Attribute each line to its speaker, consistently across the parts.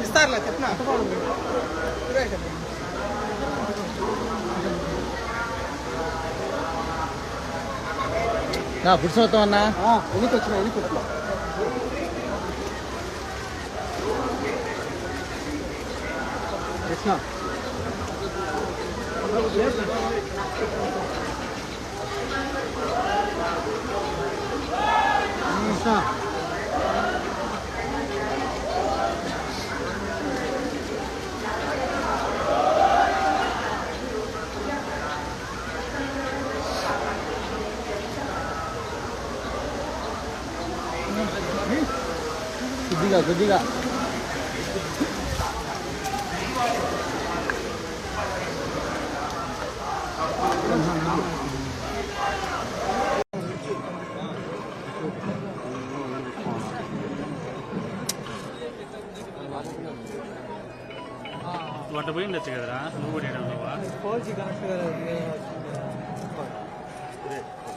Speaker 1: విస్తారులే చెప్పినా నా పురుషు మొత్తం అన్నా
Speaker 2: ఎనికి వచ్చిన ఎనికి వచ్చిన కృష్ణ కృష్ణ
Speaker 1: కొద్దిగా కొద్దిగా
Speaker 3: వంట పోయిండొచ్చు కదరా నువ్వు కూడా ఈడ ఉన్నావా
Speaker 4: నమో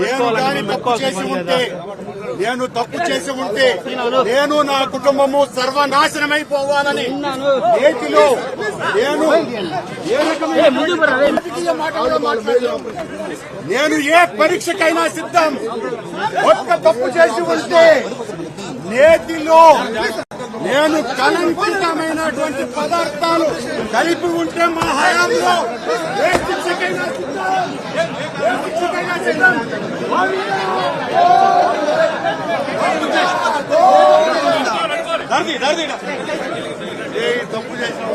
Speaker 4: నేను తప్పు చేసి ఉంటే నేను తప్పు చేసి ఉంటే నేను నా కుటుంబము సర్వనాశనమైపోవాలని నేటిలో నేను. నేను ఏ పరీక్షకైనా సిద్ధం. ఒక్క తప్పు చేసి ఉంటే నేతిలో నేను కలంకితమైనటువంటి పదార్థాలు కలిపి ఉంటే మా హయాంలో ఏ శిక్షకైనా ఏ శిక్షకైనా సిద్ధం ఏ తప్పు చేసిన